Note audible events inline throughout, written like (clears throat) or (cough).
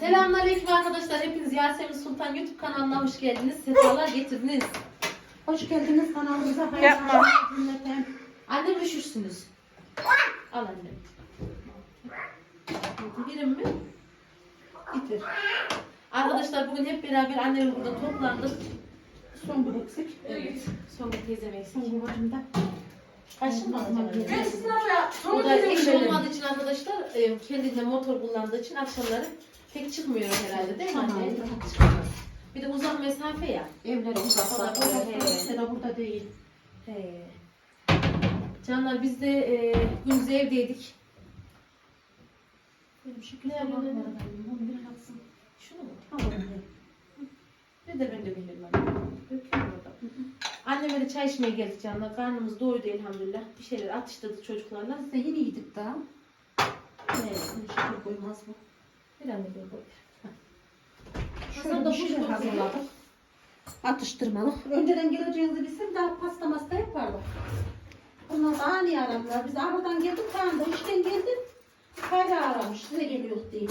Selamünaleyküm arkadaşlar. Hepiniz Yasemin Sultan YouTube kanalına hoş geldiniz. Sefalar getirdiniz. Hoş geldiniz kanalımıza. Yapma. Annem üşürsünüz. Al annem. Birim mi? Bitir. Arkadaşlar bugün hep beraber annemle burada toplandık. Son bir eksik. Evet. Sonra teyzem eksik. Son bir bacımda. Kaçın mı acaba? Son O da eş olmadığı için arkadaşlar e, kendinde motor kullandığı için akşamları pek çıkmıyor herhalde değil mi Tamam. anne? Çıkmaz. Bir de uzak mesafe ya. Uzaklar, Orada evet. sıra burada değil. He. Canlar biz de e, gündüz evdeydik. Benim şükür Ne yapalım? benim. Bunu bir atsın. Şunu mu? Onu. Ne de ben de bilirim anne. Döküyorum orada. Anneme de çay içmeye geldik canlar. Karnımız doydu elhamdülillah. Bir şeyler atıştırdık çocuklarla. Biz de yeni yedik daha. Bunu şükür koymaz mı? Bir anne bir koy. Şöyle bir boş hazırladık. Atıştırmalık. Önceden geleceğinizi bilsem daha pasta masta yapardık. Onlar da ani aradılar. Biz aradan geldik Kaan da işten geldi. Kayra aramış size geliyor diye.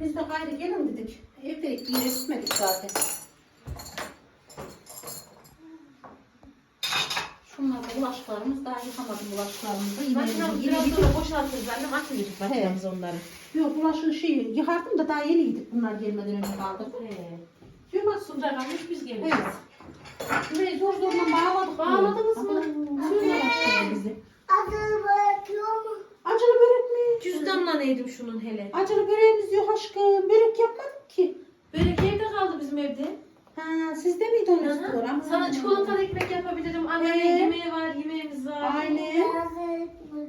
Biz de gayrı gelin dedik. Bir yere gitmedik zaten. Şunlar da bulaşıklarımız daha yıkamadım bulaşıklarımızı. Makinamız biraz yedik. sonra boşaltırız annem atmayacak makinamız onları. Yok bulaşığı şey yıkardım da daha yeni yedik bunlar gelmeden önce kaldık. He. Yumaz Sundra kalmış biz geldik. Evet. Şurayı zor zorla bağladık. Bağladınız mı? Şöyle başladı bizi. Acılı bırakıyor mu? Acılı börek mi? Cüzdanla neydim şunun hele. Acılı böreğimiz yok aşkım. Börek yapmadık ki. Börek evde kaldı bizim evde. Ha, sizde miydi onun hı. spor? Sana çikolatalı ekmek yapabilirim. Annemin Ee? yemeği var, yemeğimiz var. Aynen.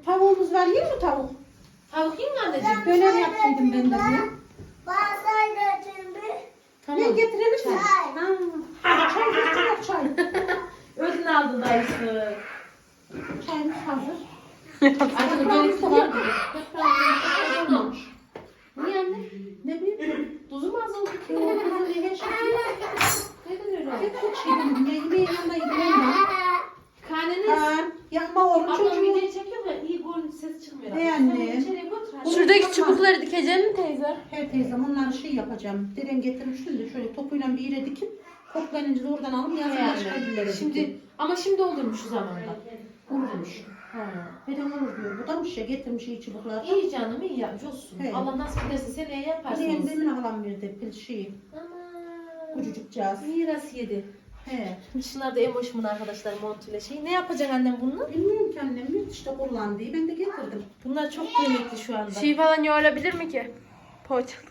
Tavuğumuz var. Yiyor mu tavuk? Tavuk yiyeyim mi anneciğim? Döner yaptıydım ben de bunu. bazı bir Ne getirelim mi? Çay. Ha. Çay getir çay. (laughs) Ödün aldın dayısı. Çayımız hazır. Acılı börek var gibi. Anne? Ne bileyim. Tuzu mu az oldu ki? Öyle oldu? Hep çok şey dedim. Yemeğin yanında yedim. Karneniz. Kaan, yapma oğlum Ablam çocuğu. videoyu çekiyor ya iyi gol ses çıkmıyor. Sen anne. içeriye götür. hadi. Şuradaki çubukları dikeceğim mi teyze? Her teyzem onları şey yapacağım. Deren getirmiştim de şöyle topuyla bir yere dikip koklayınca da oradan alıp yazın Yani. illere Şimdi ama şimdi olurmuş şu zamanda. Olurmuş. Ha. Neden olur diyor. Bu da bir şey getirmiş iyi çubuklar. İyi canım iyi yapmış olsun. He. Allah nasip ederse seneye Bileğim yaparsınız. demin halam verdi pil şeyi. Aman. Kucucukcağız. Miras yedi. He. Şunlar da emoşumun arkadaşlar montuyla şey. Ne yapacaksın annem bununla? Bilmiyorum ki annem bir işte kullandı. Ben de getirdim. Bunlar çok kıymetli şu anda. Şey falan yoğurabilir mi ki? Poğaçalı.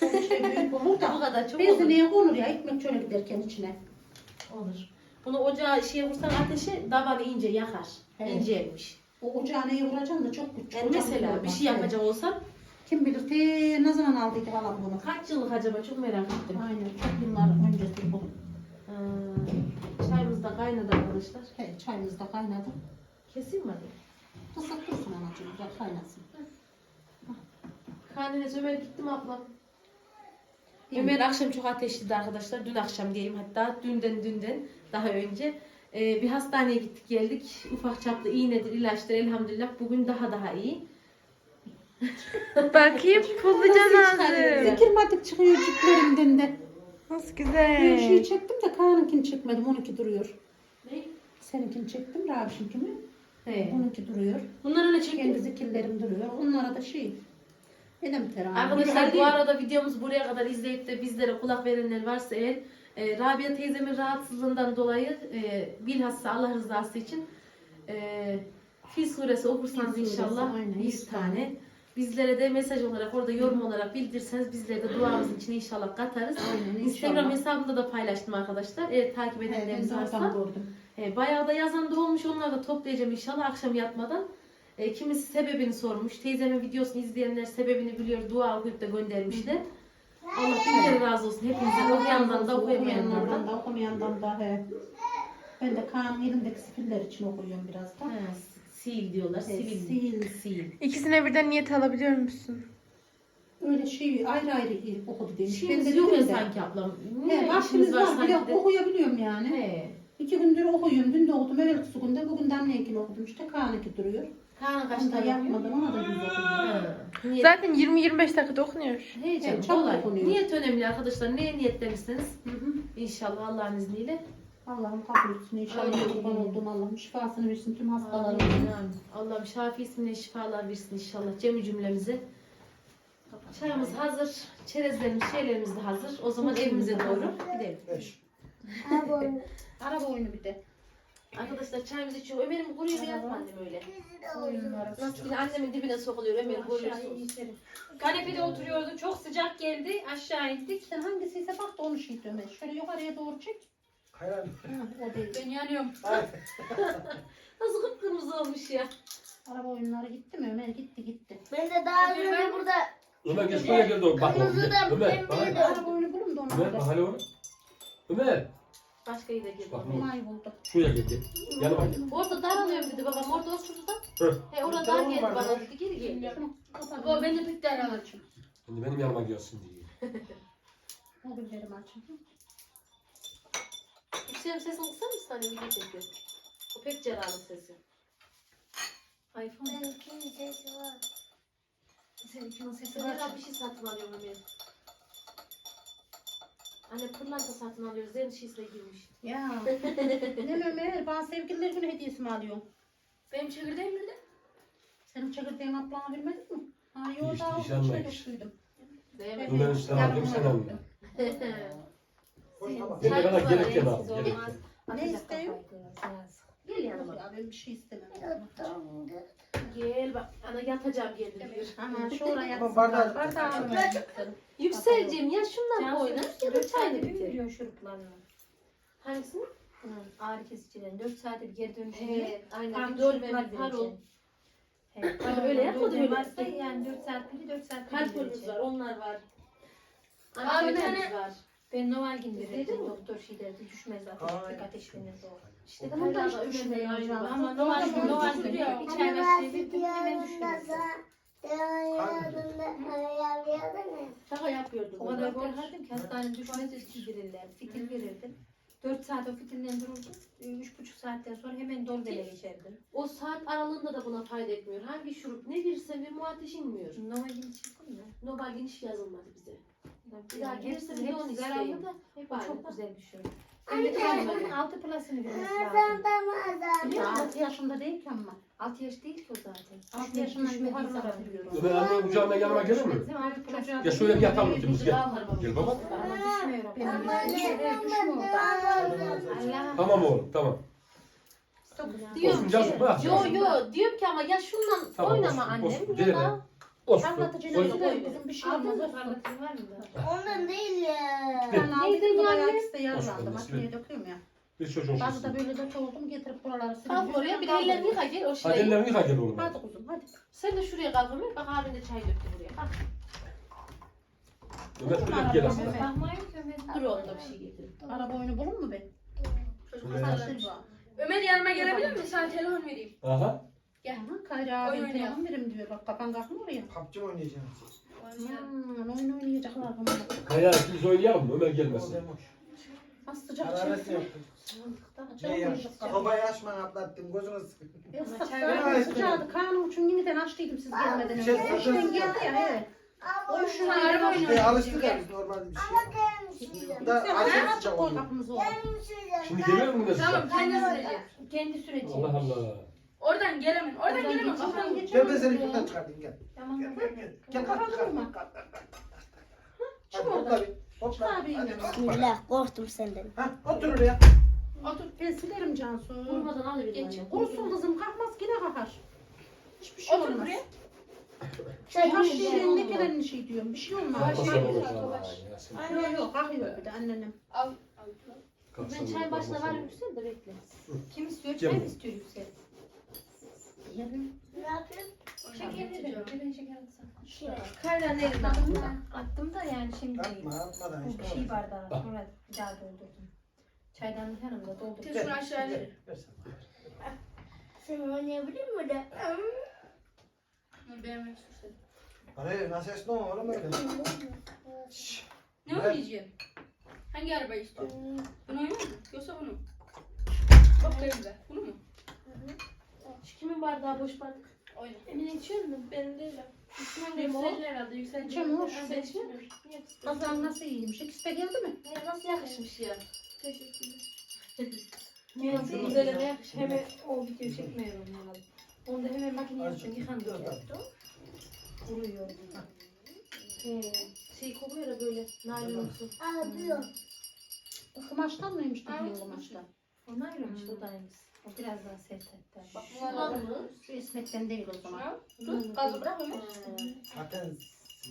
Çok şey büyük olur Bu (laughs) da. kadar çok olur. Benzinliğe konur ya ekmek şöyle giderken içine. Olur. Bunu ocağa şeye vursan ateşe davanı ince yakar. Evet. İncelmiş. O ocağı neye vuracaksın da çok küçük. Yani mesela bir şey yapacak olsan Kim bilir te ne zaman aldıydı halam bunu. kaç yıllık acaba çok merak ettim. Aynen çok yıllar öncesi bu. Ee, çayımız da kaynadı arkadaşlar. He, çayımız da kaynadı. Keseyim mi hadi? Kısık dursun anacığım güzel kaynasın. Karneniz Ömer gitti mi ablam? Ömer akşam çok ateşliydi arkadaşlar. Dün akşam diyeyim hatta. Dünden dünden daha önce. Ee, bir hastaneye gittik geldik. Ufak çaplı iğnedir, ilaçtır elhamdülillah. Bugün daha daha iyi. Bakayım (laughs) pullucan ağzı. Fikirmatik çıkıyor ciplerimden de. Nasıl Bir şey güzel. çektim de Kaan'ınkini çekmedim. Onunki duruyor. Ne? Seninkini çektim Rabiş'inkini. He. Onunki duruyor. Bunlar öyle Kendi çekti. zikirlerim duruyor. Onlara da şey. Benim teravih. Arkadaşlar bu arada videomuzu buraya kadar izleyip de bizlere kulak verenler varsa eğer e, Rabia teyzemin rahatsızlığından dolayı e, bilhassa Allah rızası için e, Fil suresi okursanız Fil suresi, inşallah aynen, 100 yüz tane. tane. Bizlere de mesaj olarak orada yorum olarak bildirseniz bizlere de duamızın içine inşallah katarız. Aynen, Instagram inşallah. hesabımda da paylaştım arkadaşlar. Eğer takip edenleriniz varsa. E, bayağı da yazan da olmuş. Onları da toplayacağım inşallah akşam yatmadan. E, kimisi sebebini sormuş. Teyzemin videosunu izleyenler sebebini biliyor. Dua okuyup da göndermişler. Allah kere razı olsun. Hepinizden okuyandan da okuyamayanlardan. Okuyanlardan da okumayandan da he. Ben de Kaan'ın elindeki sifiller için okuyorum biraz da. He, sil diyorlar. He, Sivil. sil. Sil. İkisine birden niyet alabiliyor musun? Öyle şey ayrı ayrı okudu demiş. Ben de yok ya dedim de, sanki ablam. He, Ne vaktimiz işimiz var var. Bir de sanki de. okuyabiliyorum yani. He. İki gündür okuyorum. Dün de okudum. Evvelki günde. Bugün de anneninkini okudum. İşte Kaan'ınki duruyor. Kaan kaç tane yapmadım. Ona da okuyorum. Ha. Niyet, Zaten 20-25 dakikada okunuyor. heyecan, Evet, çabuk kolay. okunuyor. Niyet önemli arkadaşlar. Neye niyetlemişseniz inşallah Allah'ın izniyle. Allah'ım kabul etsin inşallah. Amin. Kurban olduğum Allah'ım şifasını versin tüm hastalarımın. Amin, amin. Allah'ım şafi ismine şifalar versin inşallah cemi cümlemize. Çayımız hazır, çerezlerimiz, şeylerimiz de hazır. O zaman evimize doğru gidelim. Araba oyunu bir de. Arkadaşlar çayımızı içiyor. Ömer'im buraya bir yapma annem öyle. Nasıl yine annemin dibine sokuluyor Ömer iterim. Kanepede oturuyordu. Çok sıcak geldi. Aşağı indik. Sen hangisiyse bak da onu şey Ömer. Şöyle yukarıya doğru çek. Hayır. Ha, o değil. Ben yanıyorum. (laughs) Nasıl kıpkırmızı olmuş ya. Araba oyunları gitti mi Ömer? Gitti gitti. Ben de daha önce burada Ömer geç buraya geldi o. Bak Kırmızı da Ömer. pembe de. Araba oyunu bulun da onu. Ömer bak hele onu. Ömer. Başka yere girdi. Bak, oraya. May buldu. Şuraya gel gel. Yanıma gel. Orada daralıyorum dedi babam. Orada oturdu da. Hı. He orada dar geldi bana dedi. Geri geldi. Baba ben de pek derler açım. Şimdi benim yanıma gelsin diye. Mobillerimi açın. Yüksel'in sesini kısar mısın hani video çekiyor? O pek cerrahlı sesi. iPhone. benimkinin sesi var. Seninkinin sesi var. Ben bir şey satın alıyorum Ömer. Anne pırlanta satın alıyoruz. Zeyn şişle girmiş. Ya. ne Ömer? Bana sevgililer günü hediyesi mi alıyorsun? Benim çekirdeğim nerede? Senin çekirdeğin ablana vermedin mi? Ha yok İşte daha anlayış. şey götürdüm. Değil mi? Ömer'in sen aldım sen alma. Ben de bana gereken al. Gereken. Ne istiyorsun? Gel yanıma. Ya ben bir şey istemem. Gel bak. Ana yatacağım geldim diyor. Ama şu oraya Ama yatsın. bardağı- Bardağı ver. Yükselciğim ya şundan koyna ya da çayını bir bitir. milyon şuruplarla. Hangisini? Hı, Ağrı kesicilerin 4 saate bir geri dönüşü. Evet. Aynen. Tam dört dört var ve parol. Evet. Öyle yapma da öyle. varsa yani 4 saat biri 4 saat biri Kalp var. Onlar var. Aa, bir Antibiyotik tane- var. Ben Novalgin verirdim. Doktor şey derdi düşmez. Ay. Tek ateşlenirdi o. İşte Tamam da işte ya. var. Ama Novalgin Novalgin ve şey verdim hemen düşmez. Şaka yapıyordum. O kadar korkardım ki hastanede düşmez çizdirirler. Fitil verirdim. 4 saat o fitilden dururdum. 3,5 saatten sonra hemen dolbele geçerdim. O saat aralığında da buna fayda etmiyor. Hangi şurup ne verirsen bir muateş inmiyor. Novalgin çıktı mı? Nobalgin hiç yazılmadı bize. Bir daha gelirse bir de onu isteyeyim. da aynı. çok güzel bir şey. Anne. Şimdi 6 plus'ını vermesi lazım. Ya 6 yaşında değil ki ama. 6 yaş değil ki o zaten. 6 yaşından yukarı veriyor. Ömer annenin kucağına yanıma gelir mi? Bizim 6 plus Ya şöyle bir yatalım ikimiz gel. Gel baba. düşmüyor. Tamam oğlum tamam. Diyorum Olsun canım, ki, bırak yo canım. yo diyorum ki ama ya şundan Tamam, oynama olsun, annem. olsun. Da Olsun. Anlatıcı Oy- ne güzel kızım bir şey olmaz. Aldın mı? olsun. Parlatın var mı da? Ondan değil ya. Ben aldım Neydin buraya yani? ikisi de yarılandı. Olsun, Makineye döküyorum ya. Bir çocuğun Bazı da şişsin. böyle dök oldum getirip buraları kalk oraya bir de ellerini yıka gel o Hadi şurayı. ellerini yıka gel oğlum. Hadi kuzum hadi. Sen de şuraya kalk Ömer. Bak abin de çay döktü buraya. Bak Ömer şöyle gel aslında. Bakmayın ki Ömer. dur oğlum da bir şey getir. Araba oyunu bulun mu be? Çocuk Evet. hastalanır bu. Ömer yanıma gelebilir mi? Sana telefon vereyim. Aha. Aha Kayra Oyun abim oynayalım. telefon verim diyor. Bak kapan kalkma oraya. PUBG mi oynayacağım? Hmm, oyun oynayacaklar bunu. Kaya ikimiz oynayalım mı? Ömer gelmesin. Az sıcak Hararet çekti. yaptım. Canım Ne ya? oyuncak kapan. Sobayı açman atlattım gözünü sıkın. Isık Çay zaten ver. sıcaktı. Karnım için yeniden açtıydım siz gelmeden Şey, önce. İşten geldi ya evet. O Araba araba oyunu. E, alıştık ya biz normalde bir şey. Bu da aşırı sıcak koy oluyor. kapımızı oğlum. Şimdi geliyor mu yine Tamam sıcak? kendi süreci. Kendi süreci. Allah Allah. Oradan gelemem. Oradan gelemem. Oradan Oradan geçemem Gel ben seni buradan çıkartayım gel. Tamam. Gel gel gel. Gel kalk kalk. durma. Hadi topla bir. Topla. Abi, Hadi. Bismillah korktum senden. Ha otur oraya. Otur ben silerim Cansu. Kurmadan alıverin Geç. annem. Kurusun kızım kalkmaz yine kalkar. Hiçbir şey Otur olmaz. buraya. Şey taş şeylerin ne gelen şey diyorum. Bir şey olmaz. Şey, savaş. Ya sen- Yok yok kalkıyor bir de annenim. Al. kalksan Ben çay başına var yüksel de bekle. Kim istiyor? Çay mı istiyor Yüksel? Ne yapayım? Şeker veriyorum. Ben şeker atsam. Şey. Kayra nerede? Attım da yani şimdi Atma atmadan bu işte. şey bardağı sonra bir daha doldurdum. Çaydanlık yanımda doldurdum. Şunu aşağıya gel, ver. ver sen. Oynayabilir mi de? Benim sürsen. Hayır nasıl esne oğlum öyle. Ne Evet. oynayacaksın? Hangi arabayı istiyorsun? Bunu oynayayım mı? Yoksa bunu? Bak elimde. Bunu mu? Şu kimin bardağı boş bardak? Oyna. Emine içiyor musun? Benim değil. Yükselir herhalde. Yükselir. Çam hoş. Ben içmiyorum. Kazan nasıl iyiymiş? İkisi de geldi mi? Nasıl yakışmış ya? Neyse güzel yakış. Hemen o videoyu çekmiyorum herhalde. Onu da hemen makineye atın yıkandı. Kuruyor. He. Şey kokuyor da böyle naylonumsu. Ağlıyor. Kumaştan mıymış dediğin kumaştan? O naylon işte o da aynısı. O biraz daha sert hatta. Şundan mı? Şu İsmet'ten değil o zaman. Dur. Gazı bırak Ömer. Zaten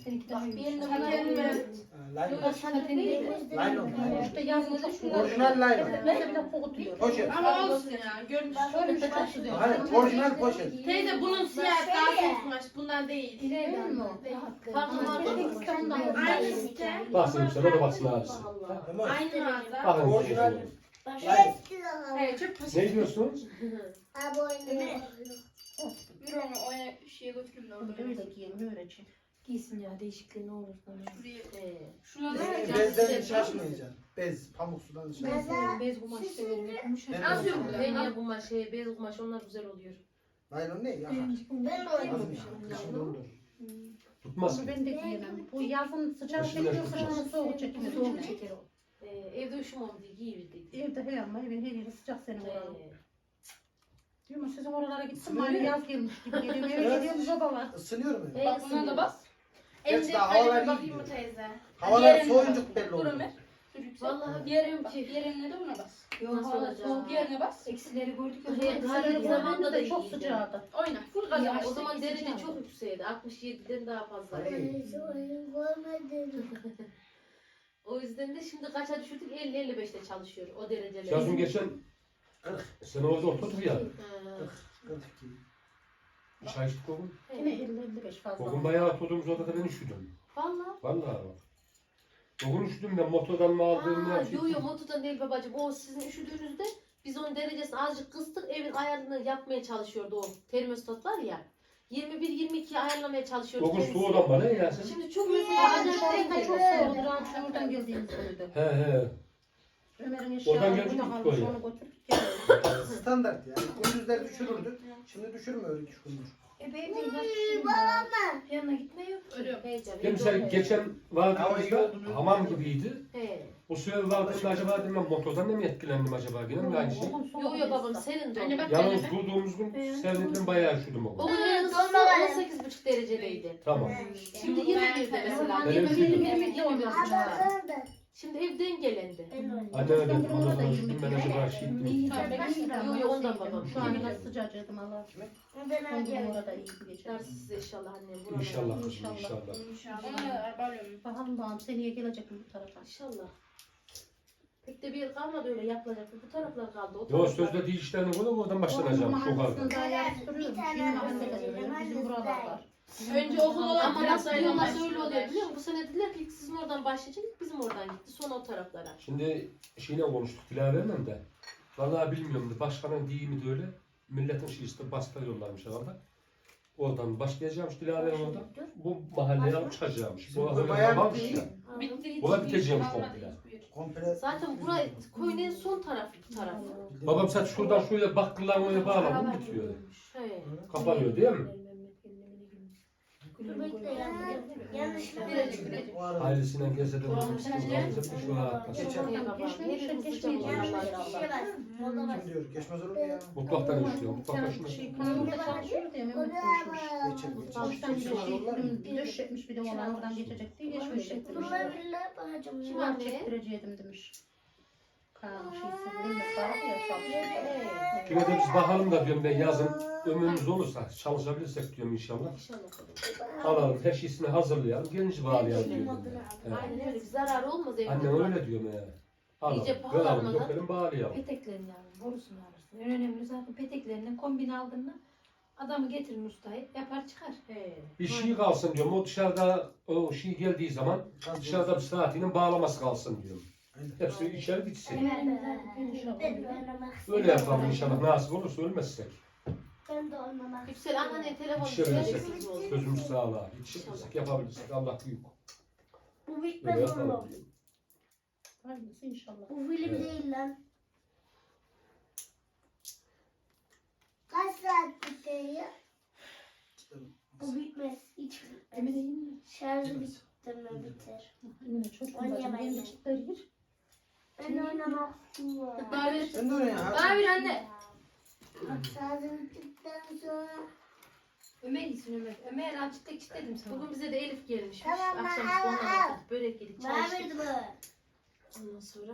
Seninki daha iyi. Yerine Sana kendime. e, laylon. Zaten değil. Laylon. İşte çok güzel. Orijinal laylon. De bir de kokutuyor. Poşet. Ama olsun ya. Görmüş. Şöyle de çok güzel. Hayır, orijinal poşet. Teyze bunun siyah daha soğuk kumaş. Bundan değil. Değil mi o? Farklı marka? Aynı site. Baksın işte bana baksın abisi. Aynı mağaza. Bakın. Poşeti. Ne diyorsun? Abone. Bir onu o şeye götürün de orada. Öyle giyelim öylece. Giysin ya değişikliği ne olur sana. Şuraya. He. Şuna Bez- da Bezden şaşmayacaksın. Bez, pamuk sudan Bez, şaşmayacaksın. bez kumaş severim. Az de yok. Peynir kumaş, şey, beyaz kumaş onlar güzel oluyor. Laylon ne? Yakar. Ben de Azım oynadım. ya. Kışın dondur. Tutmaz ben de giyemem. Bu yazın sıcak çekiyor, kışın soğuk çekiyor. Soğuk. Ee, evde üşümem diye giyiverdik. Evde he ama evin her yeri sıcak senin oranın. Ee, Diyorum sizin oralara gitsin bari ya. yaz gelmiş gibi geliyor. Eve Evet. geliyorum soba var. Isınıyor mu? Bak buna da bas. Gerçi daha havalar iyi gidiyor. teyze? Havalar Yerine bas. belli yüksel. Vallahi Diğerin ki diğerine de buna bas. Yok soğuk. Diğerine bas. Eksileri gördük ya. Hadi zamanda da çok sıcaktı. Oyna. Full yavaş. O zaman derece çok yüksekti. 67'den daha fazla. Hayır. O yüzden de şimdi kaça düşürdük? 50-55'te çalışıyor o dereceler. Yazın geçen sen orada oturduk ya. Ha. 42. Bir çay içtik o gün. Yine 50-55 fazla. O gün bayağı oturduğumuz odada ben üşüdüm. Valla. Vallahi bak. O gün üşüdüm ben motordan mı Aa, yapayım? yo yo motodan değil babacığım. O sizin üşüdüğünüzde biz onun derecesini azıcık kıstık. Evin ayarını yapmaya çalışıyordu o termostat var ya. 21-22 ayarlamaya çalışıyordu. O gün kendisi. soğudan bana ya sen. Şimdi çok mesela acayip çok değil. soğudu. Rahat şuradan geldiğimiz buydu. He he. Ömer'in Oradan eşyaları biz kalmış buraya. onu götürdük geldik. Standart yani. Gündüzler düşürürdü. Şimdi düşürmüyor üç gündür. E benim de yanına gitme yok. Ölüyorum. Heyecan. Ya mesela geçen Hava iyi vardığımızda hamam gibiydi. He. O sefer vardığımda acaba dedim ben motordan da mı etkilendim acaba? Yine mi aynı şey? Yo yo babam senin de o. Anne bak Yalnız kendine. durduğumuz gün serinlikten bayağı üşüdüm o O gün. gün en ısısı 18,5 derecedeydi. Tamam. Şimdi 21'de mesela. Ben Yirmi bir, üşüdüm. yirmi iki olması lazım. Şimdi evden gelendi. Öyle dedim. Ondan üşüdüm ben acaba şey ettim. Yo yo ondan babam. Şu an nasıl sıcacıydım Allah. Onun orada iyi geçer. Dersiz inşallah annem. buralara. İnşallah kızım İnşallah. Bakalım bakalım seneye gelecek mi bu tarafa? İnşallah. Pek de bir yer kalmadı öyle yapılacak. Bu taraflar kaldı. O Yo taraflar. sözde değil işlerini koydum oradan başlanacağım. Çok ağır. Şimdi mahallede öyle. Bizim buralar var. Önce okul olan Ama nasıl öyle oluyor biliyor musun? Bu sene dediler ki ilk sizin oradan başlayacak, ilk bizim oradan gitti. Sonra o taraflara. Şimdi şeyle konuştuk Dilaver'le de. Vallahi bilmiyorum da başkanın deyimi de öyle. Milletin şeysi bastırıyorlarmış herhalde. Oradan başlayacağımmış Dilaver'in oradan. Bu mahalleye alıp çıkacağımmış. Bu öyle bayağı babam bitti. hiç. Buna biteceğim kalmadı komple. yer. Komple. Zaten burayı koyun en son tarafı bu tarafı. Babam sen şuradan şöyle bakkılan oraya bağlamın bitiyor. He. Kapanıyor değil mi? Yanlış Birecik birecik. O arada Ailesinden gelse de. Herif sıcak olmalar. kim diyor? Geçmez olur mu ya? Mutfaktan işliyor. Mutfakta Sen şuna. şey şey döşetmiş bir de olan oradan geçecek diye geçmeyecek demiş. Kim anne? çektireceğim demiş. Kaan şeysi De biz bakalım da diyorum ben yazın ömrümüz olursa çalışabilirsek diyorum inşallah. İnşallah. Alalım her şeysini hazırlayalım. Gelince bağlayalım diyorum. ben. Evet. Aynen öyle. Bir zararı olmaz evde. Annem öyle diyor ya. Alalım, İyice verelim, pahalanmadan. dökelim, bağlayalım. Peteklerini yavrum, borusunu alırsın. En önemli zaten peteklerinden kombin aldığında adamı getirin ustayı yapar çıkar. He. Bir şey kalsın diyorum. O dışarıda o şey geldiği zaman dışarıda bir saatinin bağlaması kalsın diyorum. Aynen. Hepsi içeri bitsin. İnşallah. Öyle yapalım inşallah. Nasip olursa ölmezsek. Ben de olmamak Yüksel annene telefon Yetişebilirsek, vereceksin olsun. gözümüz sağlığa. Yetişebilirsek, yapabilirsek Allah büyük. Bu Öyle bitmez yapalım oğlum. Hayırlısı inşallah. Bu film değil lan. Kaç saat bitiyor? Bu bitmez. Hiç bitmez. Emine iyi mi? Şarjı bitti mi biter. Emine çocuğum bacım. Oynayamayız. Benim gir. Ben oynamak istiyorum. Bana ver. Sen de oraya ya. Bana ver anne. Şarjı bittikten sonra. Ömer iyisin Ömer. Ömer açıkta dedim sana. Bugün bize de Elif gelmiş. Tamam, Akşam al, onunla al. yaptık. Börek yedik, çay Bana içtik. verdi bu. Ondan sonra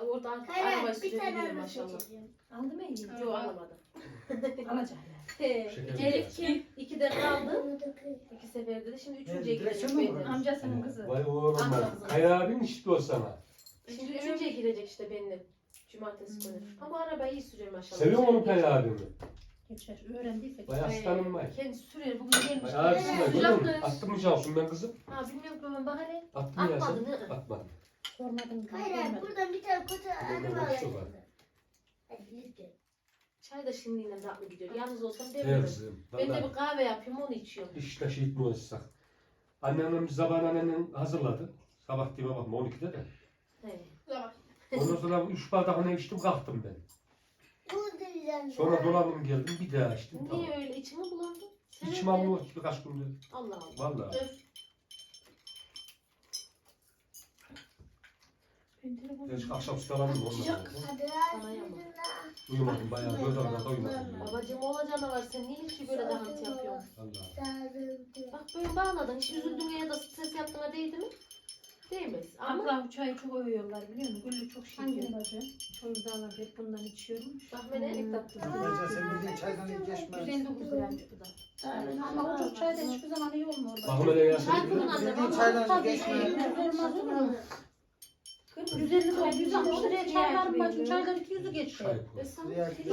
orada artık Hayır, araba bir sürüyor tane araba maşallah. seçeceğim. Aldı mı iyi? Yok alamadım. (laughs) Alacağım. Şeker Elif kim? İkide kaldı. Bunu da kır. İki seferde de şimdi üçüncüye mu benimle. var? Amcasının kızı. Vay oğlum Amca bak. kızı. Kaya abin işte o sana. Şimdi üçüncüye girecek işte benimle. Cumartesi günü. Ama arabayı iyi sürüyor maşallah. Seviyor musun onun Kaya abimi? Geçer. Öğrendiysek. Vay aslanım vay. Kendisi sürüyor. Bugün gelmiş. Vay abisine Sıcak görüyor musun? mı? Attın mı Cansu'nun ben kızım? Ha bilmiyorum ki ben. Attın mı ya sen? Atmadın. Atmadın. Sormadım. Hayır görmedim. buradan bir tane kutu araba var. Hadi lütfen. Çay da şimdi yine tatlı gidiyor. Yalnız olsam demiyorum. Tersim. Ben de Valla. bir kahve yapıyorum onu içiyorum. İşte şehit mi olsak? Anneannem sabah anneannem hazırladı. Sabah diye bakma 12'de de. He. Ondan sonra 3 bardak ne içtim kalktım ben. Bu da güzel. Sonra dolandım geldim bir daha içtim. Niye Tamam. öyle içimi bulandı? Sebep İçim almıyor ki birkaç gündür. Allah Allah. Valla. Öf. Ben telefonu Geç akşam sıralandım ondan. Hadi Sana hadi. Uyumadım bayağı göz ardına uyumadım. Babacım olacağına var sen niye hiç böyle dağıntı yapıyorsun? Bak böyle bağladın hiç üzüldüğüne ya da stres yaptığına değdi mi? Değmez. Ama Abla bu çayı çok övüyorlar biliyor musun? Güllü çok şey Hangi bacı? Çocuklar hep bundan içiyormuş. bak beni Pek tatlı. Neyse sen bildiğin çaydan ilk geçmez. 159 liraymış bu da. Ama o çok çayda hiçbir zaman iyi olmuyor. Bakım hele ya Çay sen. kurun anne. Bildiğin çaydan Tabii geçmez. ki. Olmaz olur mu? 150 lira, 160 liraya çay var mı bacım? Çaylar 200'ü geçiyor. Çay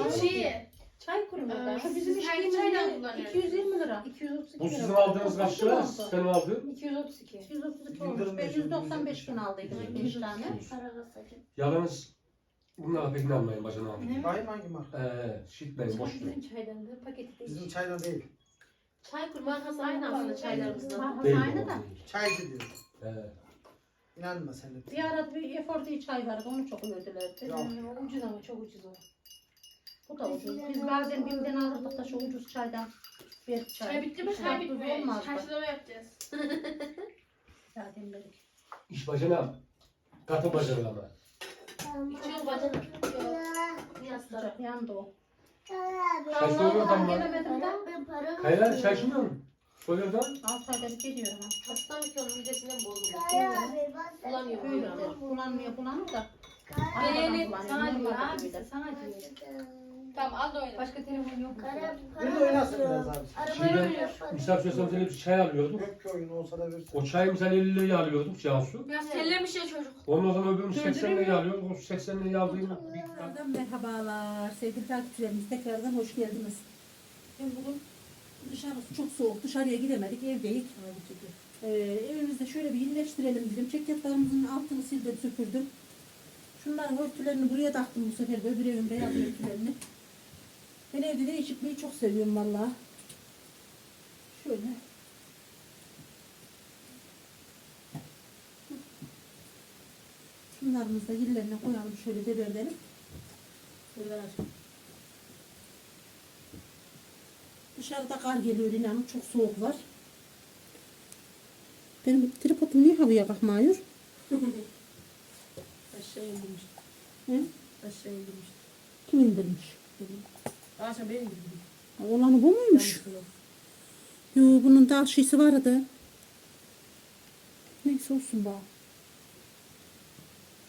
koy. Şey. Çay kurumu da. Şu bizim Siz içtiğimiz çaydan ne? kullanıyorsunuz? 220 lira. 232 Bu lira. sizin aldığınız kaç lira? oldu? Benim aldığım. 232. 232 olmuş. Ben 195 gün aldıydım 5 tane. Yalnız bunlara pek inanmayın bacana abi. Bayım hangi marka? Eee şitmeyin boş verin. Bizim çaydan da paketi Bizim değil. çaydan değil. Çay kur markası aynı aslında çaylarımızda. Markası Değil aynı da. değil. Çaycı diyor. Eee. İnanma sen de. Bir ara bir efor diye çay vardı onu çok övdülerdi. Yok. Ucuz ama çok ucuz o. Bu da ucuz. Biz bazen bimden alırdık da şu ucuz çaydan. Bir çay. Çay bitti mi? Çay bitmiyor. olmazdı. Karşılama yapacağız. (laughs) Zaten böyle. İş bacana. Katı bacana ama. İçiyor bacana. Sıcak yandı o. Kaylar çay içmiyor musun? Soyuyordan. Altı ayda bir geliyor ama. Hasta mı ki onun midesinden bozuldu? Bulanıyor. Öyledir. Bulanmıyor bulanıyor da. Bulanıyor, sana diyor abi sana diyor. Tamam al da oyna. Başka telefon yok. mu? Bir de oynasın biraz abi. Şeyden misafir seslerimize bir çay alıyorduk. Yok ki oyun olsa da versin. O çayı mesela 50 liraya alıyorduk Cansu. Biraz tellemiş ya çocuk. Ondan sonra öbürünü 80 liraya alıyorduk. O 80 liraya aldığım Tekrardan merhabalar sevgili takipçilerimiz tekrardan hoş geldiniz. Ben bugün dışarısı çok soğuk dışarıya gidemedik evdeyiz. Ee, evimizde şöyle bir iyileştirelim dedim. Çekyatlarımızın altını sildim süpürdüm. Şunların örtülerini buraya taktım bu sefer de öbür evin beyaz örtülerini. Ben evde değişikliği çok seviyorum valla. Şöyle. Şunlarımızı da yerlerine koyalım şöyle deberlerim. Açalım. Dışarıda kar geliyor inanın çok soğuk var. Benim tripodum niye havaya kalkmıyor? (laughs) Aşağı indirmiş. Hı? Aşağı indirmiş. Kim indirmiş? Aşağı Ha, Olanı bu muymuş? Yo bunun daha şeysi vardı. Neyse olsun bana.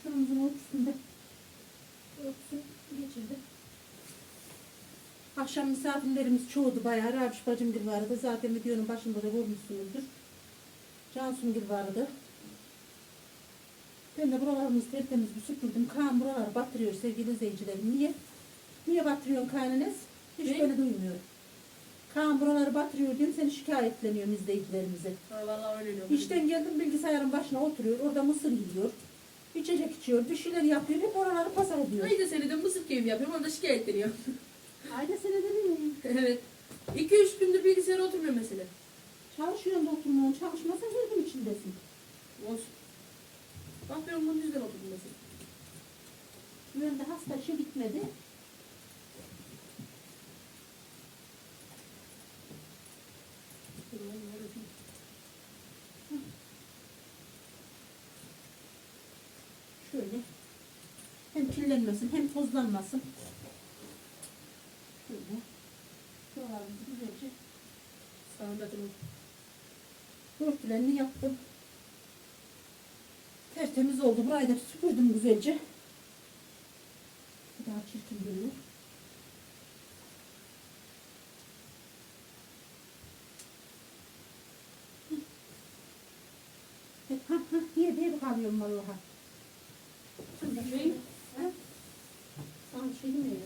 Şuramızın örtüsünde. Örtüsünü geçirdi. Akşam misafirlerimiz çoğudu bayağı. Rabiş bacımgil vardı. Zaten videonun başında da görmüşsünüzdür. Cansungil vardı. Ben de buralarımızı tertemiz bir süpürdüm. Kaan buraları batırıyor sevgili izleyicilerim. Niye? Niye batırıyorsun Kaan'ınız? Hiç beni duymuyor. Kaan buraları batırıyor diyorum seni şikayetleniyorum izleyicilerimize. Ha vallahi öyle oluyor. İşten geldim bilgisayarın başına oturuyor. Orada mısır yiyor. İçecek içiyor. Bir şeyler yapıyor. Hep oraları pasar ediyor. Ayda senede mısır keyfi yapıyorum orada şikayetleniyor. (laughs) Ayda senede mi? evet. 2-3 gündür bilgisayara oturmuyor mesela. Çalışıyorsun da oturmuyorsun. Çalışmasan her gün içindesin. Olsun. Bakıyorum bunun yüzden oturdum mesela. Ben de hasta işe gitmedi. Şöyle. Hem kirlenmesin hem tozlanmasın. Şöyle. Dolarımızı güzelce sağladım. Börtülenini yaptım. Tertemiz oldu. Burayı da süpürdüm güzelce. Daha çirkin görünüyor. 这个话题有没有哈你的声音去没有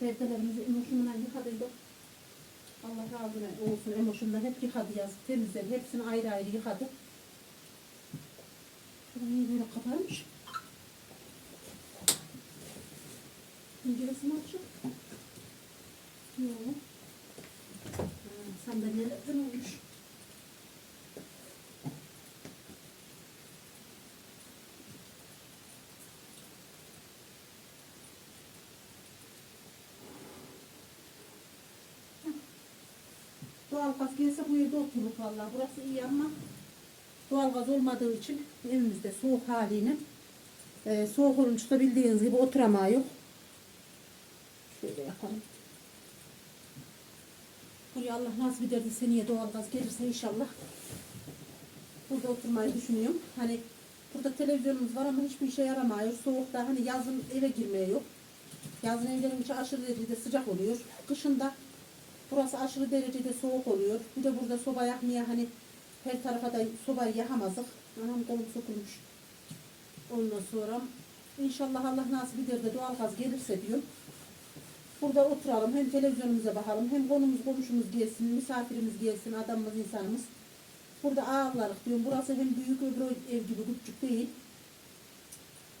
perdelerimizi emoşumdan yıkadıydık. Allah razı olsun emoşumdan hep yıkadı yazık temizledi. Hepsini ayrı ayrı yıkadı. Niye böyle kaparmış? Penceresi mi açık? Yok. Ha, Sandalyelerden olmuş. Gelse bu evde otururuk vallahi. Burası iyi ama doğalgaz olmadığı için evimizde soğuk haliyle e, soğuk olunca bildiğiniz gibi oturamıyor. Şöyle yapalım. Buraya Allah nasip eder de seneye doğalgaz gelirse inşallah burada oturmayı düşünüyorum. Hani burada televizyonumuz var ama hiçbir işe yaramıyor. Soğukta hani yazın eve girmeye yok. Yazın evlerin içi aşırı derecede sıcak oluyor. Kışında Burası aşırı derecede soğuk oluyor. Bir de burada soba yakmaya hani her tarafa da sobayı yakamazdık. Anam kolum sokulmuş. Ondan sonra inşallah Allah nasip eder de doğalgaz gelirse diyorum. Burada oturalım hem televizyonumuza bakalım hem konumuz komşumuz gelsin, misafirimiz gelsin, adamımız insanımız. Burada ağırlarız diyorum. Burası hem büyük öbür ev gibi küçük değil.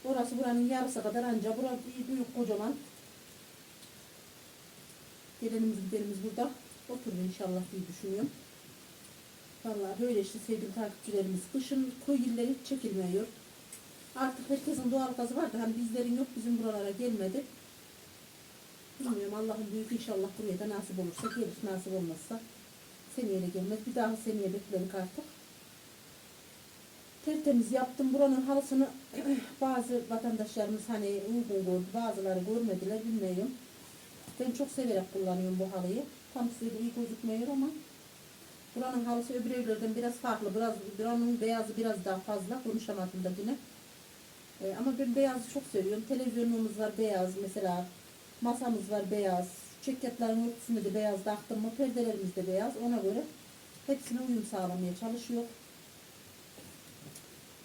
Orası buranın yarısı kadar anca. Burası büyük kocaman. Gelenimiz gidenimiz burada oturur inşallah diye düşünüyorum. Vallahi böyle işte sevgili takipçilerimiz. Kışın koyu illeri hiç çekilmiyor. Artık herkesin doğal gazı var da hani bizlerin yok bizim buralara gelmedi. Bilmiyorum Allah'ın büyük inşallah buraya da nasip olursa gelir. Nasip olmazsa seneye de gelmez. Bir daha seneye beklerik artık. Tertemiz yaptım. Buranın halısını (clears throat) bazı vatandaşlarımız hani uygun gördü. Bazıları görmediler bilmiyorum. Ben çok severek kullanıyorum bu halıyı. Tam size de iyi gözükmüyor ama buranın halısı öbür evlerden biraz farklı. Biraz buranın beyazı biraz daha fazla. Konuşamadım da yine. Ee, ama ben beyazı çok seviyorum. Televizyonumuz var beyaz mesela. Masamız var beyaz. Çekyatların örtüsünde de beyaz taktım mı perdelerimiz de beyaz. Ona göre hepsine uyum sağlamaya çalışıyor.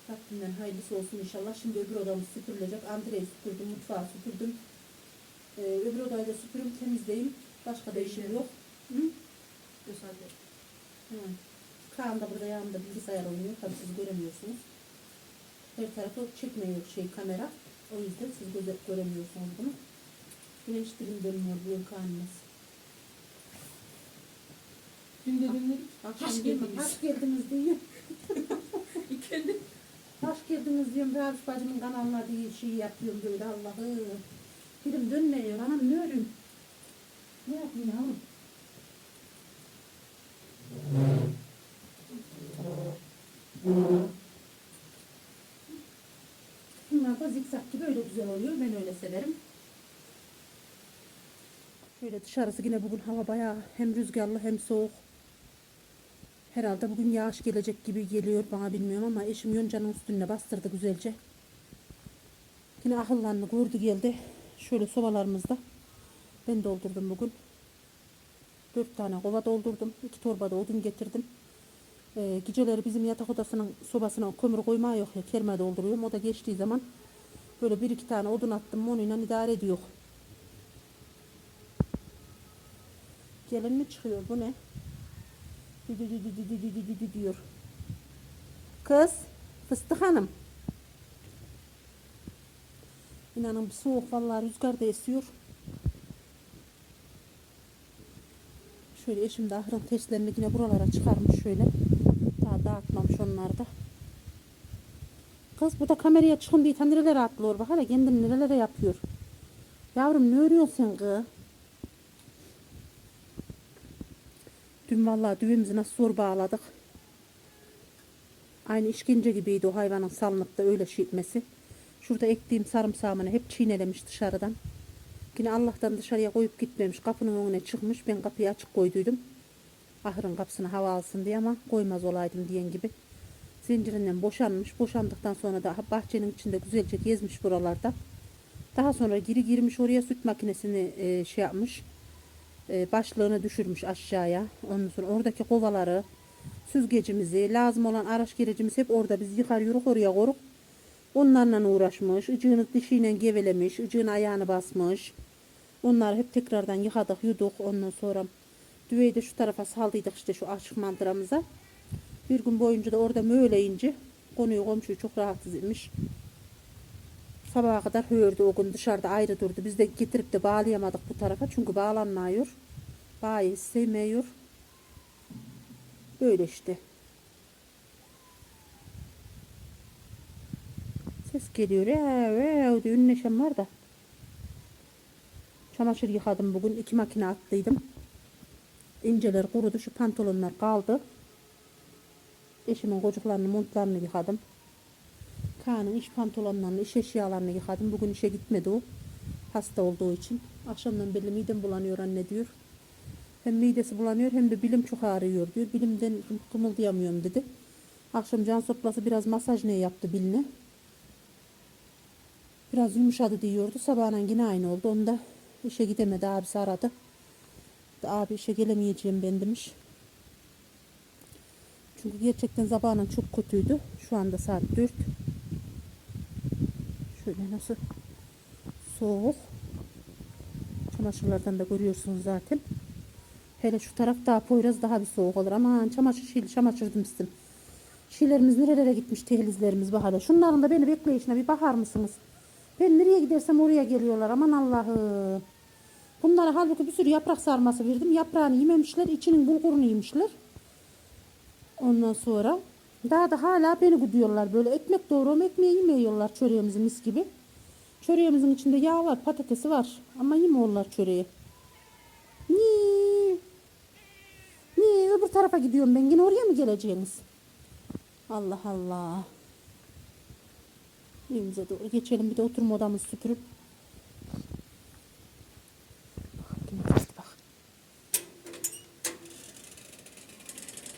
Takvimden hayırlısı olsun inşallah. Şimdi öbür odamız süpürülecek. Andreyi süpürdüm, mutfağı süpürdüm. Ee, öbür odayı da süpürüm temizleyeyim. Başka da işim yok. Hı? Müsaade. Hı. Kaan da burada yanımda bilgisayar oynuyor. Tabii siz göremiyorsunuz. Her tarafı çekmiyor şey kamera. O yüzden siz göze göremiyorsunuz bunu. Güneş dilim dönmüyor bu yıl Kaan'ımız. Dün de dönmedik. Akşam Hoş geldim, geldiniz. Hoş (laughs) geldiniz diyor. (laughs) İkendi. Hoş geldiniz diyorum. Rahat bacımın kanalına diye şey yapıyorum böyle Allah'ım. Dilim dönmüyor. Anam ne örüm? Ne yapayım yavrum? Bunlar da zikzak gibi öyle güzel oluyor. Ben öyle severim. Şöyle dışarısı yine bugün hava bayağı hem rüzgarlı hem soğuk. Herhalde bugün yağış gelecek gibi geliyor bana bilmiyorum ama eşim yoncanın üstüne bastırdı güzelce. Yine ahıllarını gördü geldi. Şöyle sobalarımızda ben doldurdum bugün. 4 tane kova doldurdum. 2 torba da odun getirdim. Ee, geceleri bizim yatak odasının sobasına kömür koymaya yok ya kerme dolduruyorum. O da geçtiği zaman böyle bir iki tane odun attım. Onunla idare ediyor. Gelin mi çıkıyor? Bu ne? Diyor. Kız, fıstık hanım. İnanın soğuk vallahi rüzgar da esiyor. Şöyle eşim de ahırın testlerini yine buralara çıkarmış şöyle. Daha dağıtmamış onlar da. Kız bu da kameraya çıkın diye nerelere atlıyor. Bak hala kendim nerelere yapıyor. Yavrum ne örüyorsun sen kız? Dün vallahi düğümüzü nasıl zor bağladık. Aynı işkence gibiydi o hayvanın salınıp da öyle şey etmesi. Şurada ektiğim sarımsağımını hep çiğnelemiş dışarıdan. Yine Allah'tan dışarıya koyup gitmemiş. Kapının önüne çıkmış. Ben kapıyı açık koyduydum. Ahırın kapısına hava alsın diye ama koymaz olaydım diyen gibi. Zincirinden boşanmış. Boşandıktan sonra da bahçenin içinde güzelce gezmiş buralarda. Daha sonra geri girmiş oraya süt makinesini e, şey yapmış. E, başlığını düşürmüş aşağıya. Ondan sonra oradaki kovaları, süzgecimizi, lazım olan araç gerecimiz hep orada. Biz yıkarıyoruz oraya koruk. Onlarla uğraşmış. Icığını dişiyle gevelemiş. Icığın ayağını basmış. Onları hep tekrardan yıkadık, yuduk. Ondan sonra düveyi de şu tarafa saldıydık işte şu açık mandıramıza. Bir gün boyunca da orada möyleyince konuyu komşuyu çok rahatsız etmiş. Sabaha kadar hördü o gün dışarıda ayrı durdu. Biz de getirip de bağlayamadık bu tarafa çünkü bağlanmıyor. Bağı sevmiyor. Böyle işte. Ses geliyor. Diye ünleşem var da. Çamaşır yıkadım bugün. iki makine attıydım. İnceler kurudu. Şu pantolonlar kaldı. Eşimin kocuklarını, montlarını yıkadım. Kaan'ın iş pantolonlarını, iş eşyalarını yıkadım. Bugün işe gitmedi o. Hasta olduğu için. Akşamdan beri midem bulanıyor anne diyor. Hem midesi bulanıyor hem de bilim çok ağrıyor diyor. Bilimden kımıldayamıyorum dedi. Akşam can soplası biraz masaj ne yaptı biline. Biraz yumuşadı diyordu. Sabahına yine aynı oldu. Onu da işe gidemedi. Abisi aradı. Abi işe gelemeyeceğim ben demiş. Çünkü gerçekten sabahın çok kötüydü. Şu anda saat 4. Şöyle nasıl soğuk. Çamaşırlardan da görüyorsunuz zaten. Hele şu taraf daha Poyraz daha bir soğuk olur. Aman çamaşır şil, çamaşır demiştim. Şilerimiz nerelere gitmiş tehlizlerimiz hele. Şunların da beni bekleyişine bir bakar mısınız? Ben nereye gidersem oraya geliyorlar. Aman Allah'ım. Bunlara halbuki bir sürü yaprak sarması verdim. Yaprağını yememişler. içinin bulgurunu yemişler. Ondan sonra daha da hala beni gidiyorlar. Böyle ekmek doğruyorum. Ekmeği yemiyorlar çöreğimizi mis gibi. Çöreğimizin içinde yağ var. Patatesi var. Ama yemiyorlar çöreği. Niye? Niye? Öbür tarafa gidiyorum ben. Yine oraya mı geleceğiniz? Allah Allah. Evimize doğru geçelim. Bir de oturma odamızı süpürüp